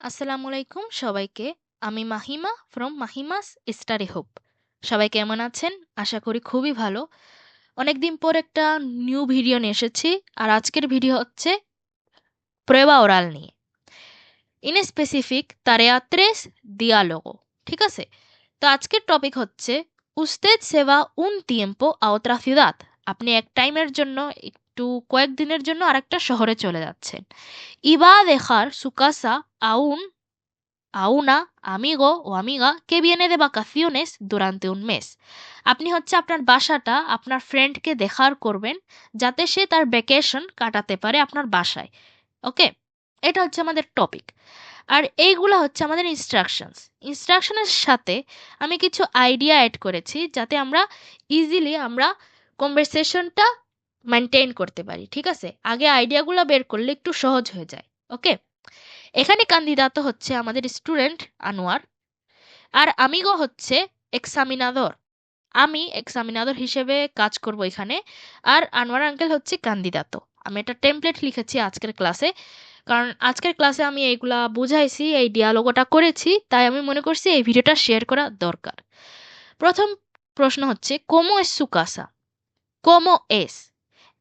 আসসালামু আলাইকুম সবাইকে। আমি Mahima from Mahima's study hope. সবাই কেমন আছেন? আশা করি খুবই ভালো। অনেকদিন পর একটা নিউ ভিডিও নিয়ে এসেছি আর আজকের ভিডিও হচ্ছে প্রেবা ওরাল নিয়ে। ইন স্পেসিফিক তারেয়া ত্রেস দিয়ালোগো, ঠিক আছে? তো আজকের টপিক হচ্ছে উস্তেদ সেবা উন তিয়েম্পো আ ওত্রা সিউদাদ আপনি এক টাইমের জন্য একটু কয়েকদিনের জন্য আরেকটা শহরে চলে যাচ্ছেন। ইবা দেখার সুকাসা, আউন a una amigo o amiga que viene de vacaciones durante un আপনি হচ্ছে আপনার বাসাটা আপনার ফ্রেন্ডকে দেখার করবেন, যাতে সে তার ভ্যাকেশন কাটাতে পারে আপনার বাসায়। ওকে? এটা হচ্ছে আমাদের টপিক। আর এইগুলো হচ্ছে আমাদের ইনস্ট্রাকশনস ইনস্ট্রাকশনের সাথে আমি কিছু আইডিয়া অ্যাড করেছি, যাতে আমরা ইজিলি আমরা কনভারসেশনটা মেনটেন করতে পারি, ঠিক আছে? আগে আইডিয়াগুলো বের করলে একটু সহজ হয়ে যায় ওকে এখানে কান্দিদাতো হচ্ছে আমাদের স্টুডেন্ট আনোয়ার, আর আমিগো হচ্ছে এক্সামিনাদর আমি এক্সামিনাদর হিসেবে কাজ করব এখানে, আর আনোয়ার আঙ্কেল হচ্ছে কান্দিদাতো আমি একটা টেমপ্লেট লিখেছি আজকের ক্লাসে কারণ আজকের ক্লাসে আমি এইগুলা বুঝাইছি, এই ডিয়ালগোটা করেছি, তাই আমি মনে করছি এই ভিডিওটা শেয়ার করা দরকার। প্রথম প্রশ্ন হচ্ছে, কোমো এস সুকাসা? কোমো এস।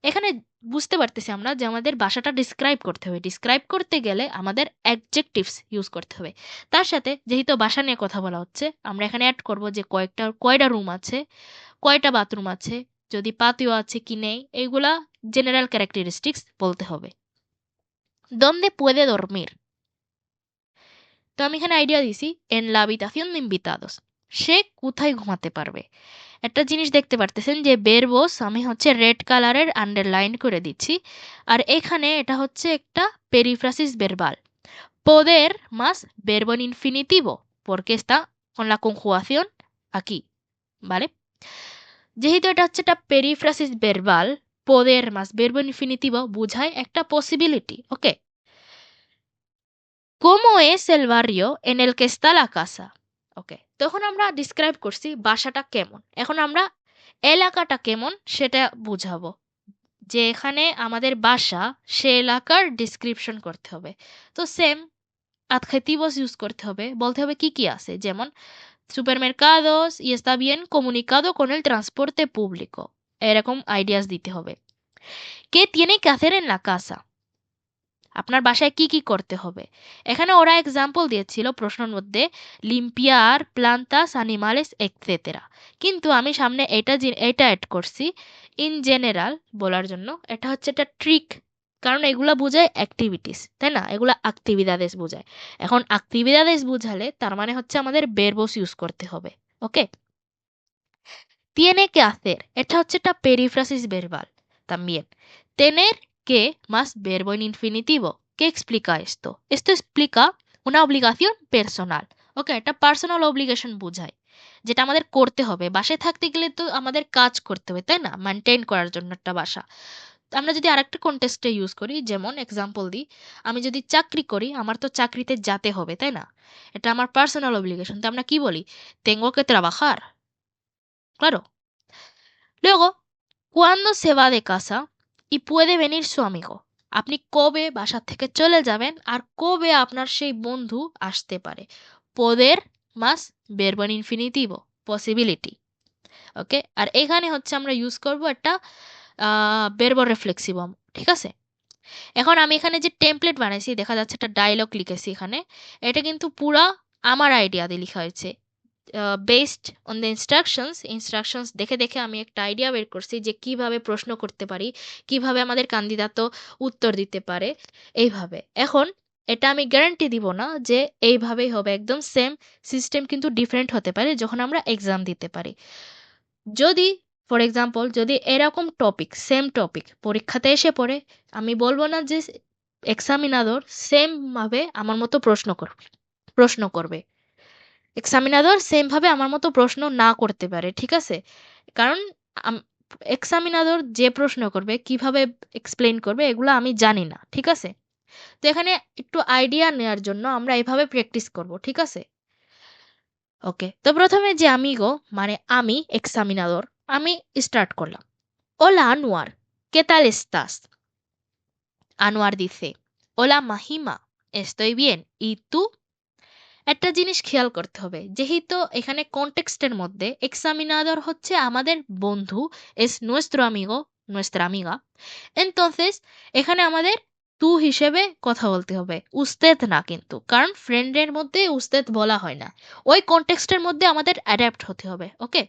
এখানে বুঝতে পারতেছি আমরা যে আমাদের বাসাটা ডিসক্রাইব করতে হবে। ডিসক্রাইব করতে গেলে আমাদের অ্যাডজেক্টিভস ইউজ করতে হবে। তার সাথে যেহেতু বাসা নিয়ে কথা বলা হচ্ছে, আমরা এখানে অ্যাড করব যে কয়েকটা, কয়টা রুম আছে, কয়টা বাথরুম আছে, যদি পাতিও আছে কি নেই, এইগুলা জেনারেল ক্যারেক্টারিস্টিক্স বলতে হবে। দন্দে পুede dormir? তো আমি এখানে আইডিয়া দিছি এন লা habitación de invitados সে কোথায় ঘুমাতে পারবে? একটা জিনিস দেখতে পারতেছেন যে বেরবোস, আমি হচ্ছে রেড কালারের আন্ডার লাইন করে দিচ্ছি। আর এখানে এটা হচ্ছে একটা পেরিফ্রাসিস বেরবাল পোদের মাস বেরবন ইনফিনিটিভ পরকেস্তা কনলা কুঙ্কুয়াসিয়ন আকি বলে যেহেতু এটা হচ্ছে একটা পেরিফ্রাসিস বেরবাল পোদের মাস বেরবন ইনফিনিটিভ বুঝায় একটা পসিবিলিটি ওকে কোমো এ সেলভারিও এনেল কেস্তা লা কাসা ওকে তখন আমরা ডিসক্রাইব করছি বাসাটা কেমন। এখন আমরা এলাকাটা কেমন সেটা বুঝাবো। যে এখানে আমাদের বাসা, সে এলাকার ডিসক্রিপশন করতে হবে। তো সেম adjetivos ইউজ করতে হবে। বলতে হবে কি কি আছে? যেমন, supermercados y está bien, comunicado con el transporte এরকম আইডিয়াস দিতে হবে। কে tiene que hacer আপনার বাসায় কি কি করতে হবে? এখানে ওরা এক্সাম্পল দিয়েছিল প্রশ্নের মধ্যে লিম্পিয়ার প্লান্তাস অ্যানিমালেস এক্সেতেরা কিন্তু আমি সামনে এটা এটা অ্যাড করছি ইন জেনারেল বলার জন্য, এটা হচ্ছে একটা ট্রিক কারণ এগুলো বোঝায় অ্যাক্টিভিটিস তাই না? এগুলা অ্যাক্টিভিদাদেস বোঝায়। এখন অ্যাক্টিভিদাদেস বুঝালে তার মানে হচ্ছে আমাদের বেরবোস ইউজ করতে হবে ওকে tiene que hacer এটা হচ্ছে একটা পেরিফ্রাসিস verbal también tener que más verbo en infinitivo. ¿Qué explica esto? Esto explica una obligación personal. ওকে একটা পার্সোনাল অব্লিগেশন বোঝায় যেটা আমাদের করতে হবে। বাসায় থাকতে গেলে তো আমাদের কাজ করতে হবে, তাই না? মেনটেন করার জন্য একটা বাসা। আমরা যদি আরেকটা কন্টেস্টে ইউজ করি, যেমন এক্সাম্পল দিই, আমি যদি চাকরি করি, আমার তো চাকরিতে যেতে হবে, তাই না? এটা আমার পার্সোনাল অব্লিগেশন তো আমরা কি বলি? Tengo que trabajar. Claro. Luego cuando se va de casa? Y puede venir su amigo. আপনি কবে বাসা থেকে চলে যাবেন আর কবে আপনার সেই বন্ধু আসতে পারে? পোদের মাস en infinitivo পসিবিলিটি ওকে আর এখানে হচ্ছে আমরা ইউজ করব একটা verbo reflexivo ঠিক আছে? এখন আমি এখানে যে টেমপ্লেট বানাইছি, দেখা যাচ্ছে একটা ডায়লগ লিখেছি এখানে, এটা কিন্তু পুরা আমার আইডিয়া দিয়ে লেখা হয়েছে। Based on the instructions instructions দেখে দেখে আমি একটা আইডিয়া বের করছি যে কীভাবে প্রশ্ন করতে পারি, কীভাবে আমাদের কান্দিদাত উত্তর দিতে পারে, এইভাবে। এখন এটা আমি গ্যারান্টি দিব না যে এইভাবেই হবে, একদম সেম সিস্টেম কিন্তু ডিফারেন্ট হতে পারে যখন আমরা এক্সাম দিতে পারি। যদি ফর এক্সাম্পল যদি এরকম টপিক সেম টপিক পরীক্ষাতে এসে পড়ে, আমি বলব না যে এক্সামিনাদর সেমভাবে আমার মতো প্রশ্ন করবে প্রশ্ন করবে। এক্সামিনাদর সেমভাবে আমার মতো প্রশ্ন না করতে পারে, ঠিক আছে কারণ এক্সামিনাদর যে প্রশ্ন করবে, কীভাবে এক্সপ্লেন করবে, এগুলো আমি জানি না, ঠিক আছে তো এখানে একটু আইডিয়া নেওয়ার জন্য আমরা এভাবে প্র্যাকটিস করব, ঠিক আছে ওকে তো প্রথমে যে আমি গো মানে আমি এক্সামিনাদর আমি স্টার্ট করলাম ওলা আনোয়ার কে তাল এস্তাস আনোয়ার দিছে OLA Mahima estoy bien. ¿Y tú? একটা জিনিস খেয়াল করতে হবে। যেহেতু এখানে কনটেক্সটের মধ্যে এক্সামিনাদর হচ্ছে আমাদের বন্ধু এস nuestro amigo, nuestra amiga entonces, এখানে আমাদের তু হিসেবে কথা বলতে হবে। উস্তেদ না কিন্তু, কারণ ফ্রেন্ডের মধ্যে উস্তেদ বলা হয় না। ওই কনটেক্সটের মধ্যে আমাদের অ্যাডাপ্ট হতে হবে ওকে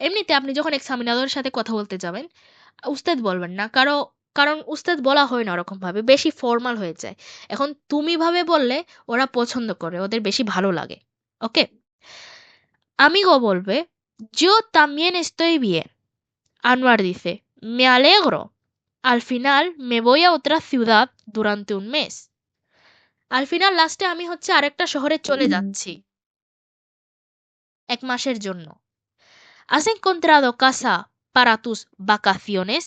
এমনিতে আপনি যখন এক্সামিনাদরের সাথে কথা বলতে যাবেন উস্তেদ বলবেন না। কারও কারণ উস্তাদ বলা হয় না ওরকমভাবে বেশি ফর্মাল হয়ে যায়। এখন তুমি ভাবে বললে ওরা পছন্দ করে ওদের বেশি ভালো লাগে। ওকে আমি গো বলবে যো তামিয়েন এস্তই বিয়ে আনোয়ার দিছে মে আলেগ্র আল ফিনাল মে বইয়া ওতরা সিউদাত দুরান্তে উন মেস আল ফিনাল লাস্টে আমি হচ্ছে আরেকটা শহরে চলে mm-hmm. যাচ্ছি। এক মাসের জন্য। আসেন কন্ত্রাদ কাসা পারাতুস বাকাফিওনেস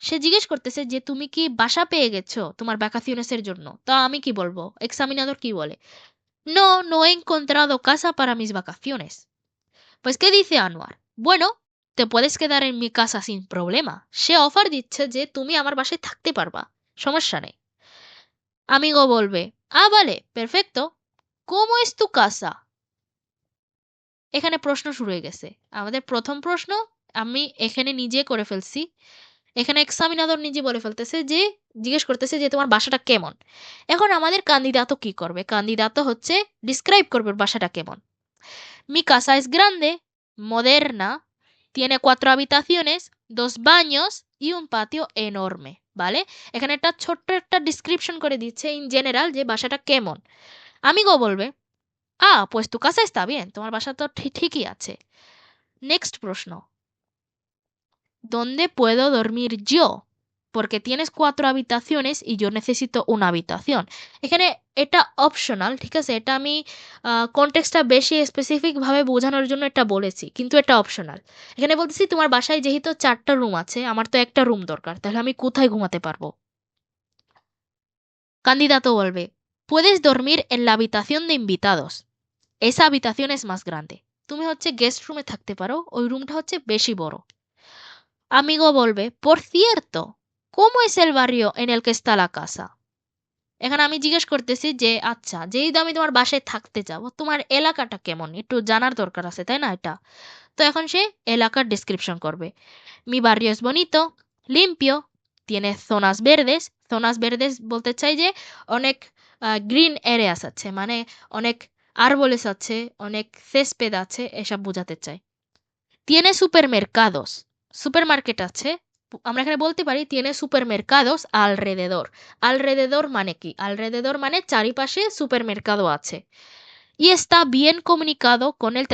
সে জিজ্ঞেস করতেছে যে তুমি কি বাসা পেয়ে গেছো তোমার ভ্যাকাসিওনেসের জন্য তা আমি কি বলব এক্সামিনাদর কি বলে No, no he encontrado casa para mis vacaciones. Pues, ¿qué dice Anwar? Bueno, te puedes quedar en mi casa sin problema. সে অফার দিচ্ছে যে তুমি আমার বাসায় থাকতে পারবা সমস্যা নেই আমিগো বলবে আ vale, perfecto. ¿Cómo es tu casa? এখানে প্রশ্ন শুরু হয়ে গেছে আমাদের প্রথম প্রশ্ন আমি এখানে নিজে করে ফেলছি এখানে এক্সামিনাদর নিজে বলে ফেলতেছে যে, জিজ্ঞেস করতেছে যে তোমার বাসাটা কেমন? এখন আমাদের কান্দিদাতো কি করবে? কান্দিদাতো হচ্ছে ডিসক্রাইব করবে বাসাটা কেমন। মি casa es grande, moderna, tiene cuatro habitaciones, dos baños y un patio enorme, ¿vale? এখানে একটা ছোট্ট একটা ডিসক্রিপশন করে দিচ্ছে ইন জেনারেল যে বাসাটা কেমন। আমি গো বলবে আ pues tu casa তোমার বাসা তো ঠিকই আছে। নেক্সট প্রশ্ন ¿Dónde puedo dormir yo? Porque tienes cuatro habitaciones y yo necesito una habitación. এখানে এটা অপশনাল ঠিক আছে এটা আমি কনটেক্সটটা বেশি স্পেসিফিকভাবে বোঝানোর জন্য এটা বলেছি কিন্তু এটা অপশনাল এখানে বলতেছি তোমার বাসায় যেহেতু চারটা রুম আছে আমার তো একটা রুম দরকার তাহলে আমি কোথায় ঘুমাতে পারব candidato বলবে puedes dormir en la habitación de invitados esa habitación es más grande তুমি হচ্ছে গেস্ট রুমে থাকতে পারো ওই রুমটা হচ্ছে বেশি বড় Amigo volve, por cierto, ¿cómo es el barrio en el que está la casa? এখানে আমি জিজ্ঞেস করতেছি যে আচ্ছা যেহেতু আমি তোমার বাসায় থাকতে যাব তোমার এলাকাটা কেমন? একটু জানার দরকার আছে তাই না এটা? তো এখন সে এলাকার ডিসক্রিপশন করবে। মি es bonito limpio tiene zonas verdes zonas verdes বলতে চাই যে অনেক গ্রিন এরিয়াস আছে মানে অনেক আরবলেস আছে অনেক সেসপেদ আছে এসব বোঝাতে চাই। Tiene supermercados সুপারমার্কেট আছে, আমরা এখানে বলতে পারি tiene supermercados alrededor alrededor মানে কি? alrededor মানে চারিপাশে সুপারমার্কেটও আছে। Y está bien comunicado con el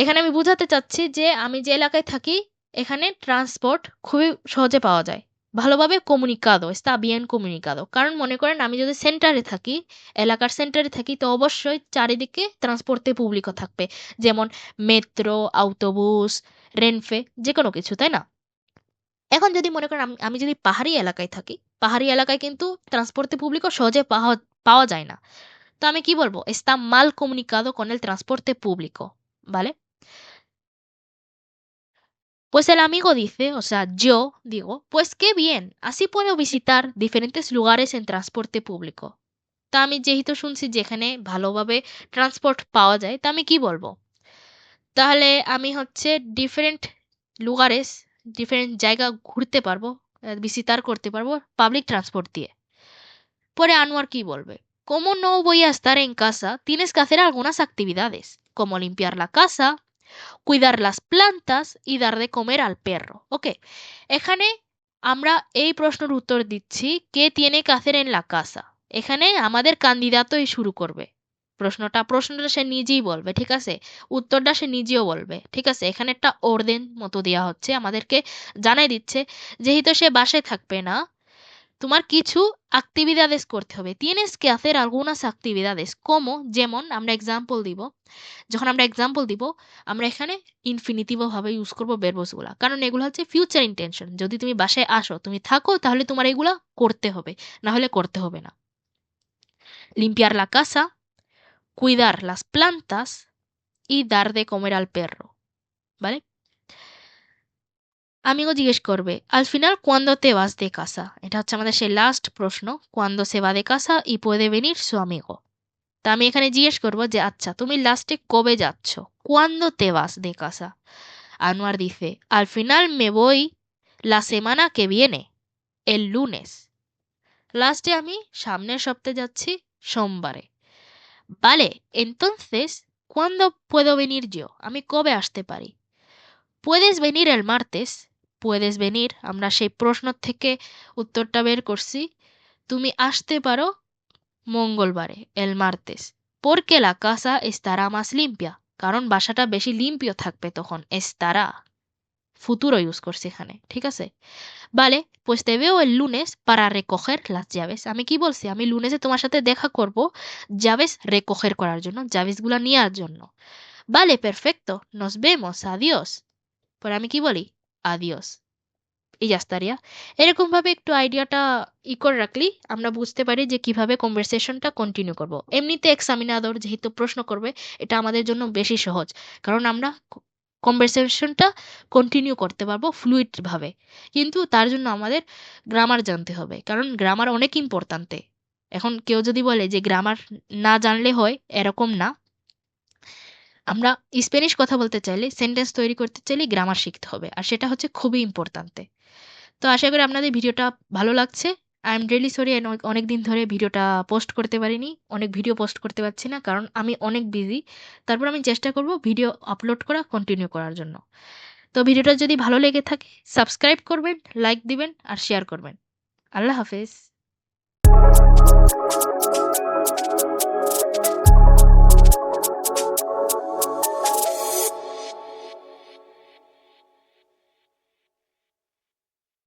এখানে আমি বোঝাতে চাচ্ছি যে আমি যে এলাকায় থাকি, এখানে ট্রান্সপোর্ট খুবই সহজে পাওয়া যায়। ভালোভাবে কমিউনিকাদো está bien comunicado কারণ মনে করেন আমি যদি সেন্টারে থাকি, এলাকার সেন্টারে থাকি, তো অবশ্যই চারিদিকে ট্রান্সপোর্টে পুবলিকও থাকবে। যেমন মেট্রো আউটোবুস রেনফে যে কোনো কিছু তাই না এখন যদি মনে করেন আমি যদি পাহাড়ি এলাকায় থাকি পাহাড়ি এলাকায় কিন্তু ট্রান্সপোর্টে পুবলিকও সহজে পাওয়া যায় না তো আমি কি বলব mal comunicado con el transporte público ¿vale? Pues el amigo dice, o sea, yo digo, pues qué bien, así puedo visitar diferentes lugares en transporte público. তা আমি যেহেতু শুনছি যেখানে ভালোভাবে ট্রান্সপোর্ট পাওয়া যায় তা আমি কি বলব তাহলে আমি হচ্ছে ডিফারেন্ট লুগারেস ডিফারেন্ট জায়গা ঘুরতে পারবো visitar করতে পারবো পাবলিক ট্রান্সপোর্ট দিয়ে পরে আনোয়ার কি বলবে como no voy a estar en casa tienes que hacer algunas actividades como limpiar la casa cuidar las plantas y dar de comer al perro ওকে এখানে আমরা এই প্রশ্নের উত্তর দিচ্ছি কে tiene que hacer en la casa এখানে আমাদের কান্দিদাতই শুরু করবে প্রশ্নটা প্রশ্নটা সে নিজেই বলবে, ঠিক আছে? উত্তরটা সে নিজেও বলবে, ঠিক আছে? এখানে একটা ওরদেন মতো দেওয়া হচ্ছে, আমাদেরকে জানাই দিচ্ছে, যেহেতু সে বাসায় থাকবে না, তোমার কিছু actividades করতে হবে। Tienes que hacer algunas actividades como, যেমন আমরা এক্সাম্পল দিব, যখন আমরা এক্সাম্পল দিব, আমরা এখানে ইনফিনিটিভ ভাবে ইউজ করব verbs গুলা। কারণ এগুলো হচ্ছে ফিউচার ইন্টেনশন যদি তুমি বাসায় আসো, তুমি থাকো, তাহলে তোমার এগুলা করতে হবে না হলে করতে হবে না। La casa cuidar las plantas y dar de comer al perro ¿vale? আমিও জিজ্ঞেস করবে al final cuando te vas de casa এটা হচ্ছে আমাদের সেই লাস্ট প্রশ্ন cuando se va de casa y puede venir su amigo তা আমি এখানে জিজ্ঞেস করবো যে আচ্ছা তুমি লাস্টে কবে যাচ্ছ cuando te vas de casa Anwar dice al final me voy la semana que viene el lunes লাস্টে আমি সামনের সপ্তাহে যাচ্ছি সোমবারে vale entonces ¿cuándo puedo venir yo আমি কবে আসতে পারি puedes venir el martes puedes venir আমরা সেই প্রশ্ন থেকে উত্তরটা বের করছি তুমি আসতে পারো মঙ্গলবারে el martes porque la casa estará más limpia কারণ বাসাটা বেশি লিম্পিও থাকবে তখন estará ফুতুরো ইউজ করছি এখানে ঠিক আছে? Vale, pues te veo el lunes para recoger las llaves. আমি কি বলছি আমি লুনেসে তোমার সাথে দেখা করব llaves recoger করার জন্য llaves নেওয়ার জন্য vale, perfecto, nos vemos, adiós. পরে আমি কি বলি adiós. Y ya estaría. এরকম ভাবে একটু আইডিয়াটা ই করে রাখলি আমরা বুঝতে পারি যে কীভাবে কনভারসেশনটা কন্টিনিউ করব এমনিতে এক্সামিনাদর যেহেতু প্রশ্ন করবে এটা আমাদের জন্য বেশি সহজ কারণ আমরা কনভারসেশনটা কন্টিনিউ করতে পারব ফ্লুইড ভাবে। কিন্তু তার জন্য আমাদের গ্রামার জানতে হবে, কারণ গ্রামার অনেক ইম্পর্ট্যান্টে এখন কেউ যদি বলে যে গ্রামার না জানলে হয়, এরকম না। আমরা স্প্যানিশ কথা বলতে চাইলে সেন্টেন্স তৈরি করতে চাইলে গ্রামার শিখতে হবে, আর সেটা হচ্ছে খুবই ইম্পর্ট্যান্টে তো আশা করি আপনাদের ভিডিওটা ভালো লাগছে। আই এম রিয়েলি সরি অনেক দিন ধরে ভিডিওটা পোস্ট করতে পারিনি, অনেক ভিডিও পোস্ট করতে পারছি না, কারণ আমি অনেক বিজি তারপর আমি চেষ্টা করব ভিডিও আপলোড করা কন্টিনিউ করার জন্য। তো ভিডিওটা যদি ভালো লেগে থাকে সাবস্ক্রাইব করবেন লাইক দিবেন, আর শেয়ার করবেন। আল্লাহ হাফেজ।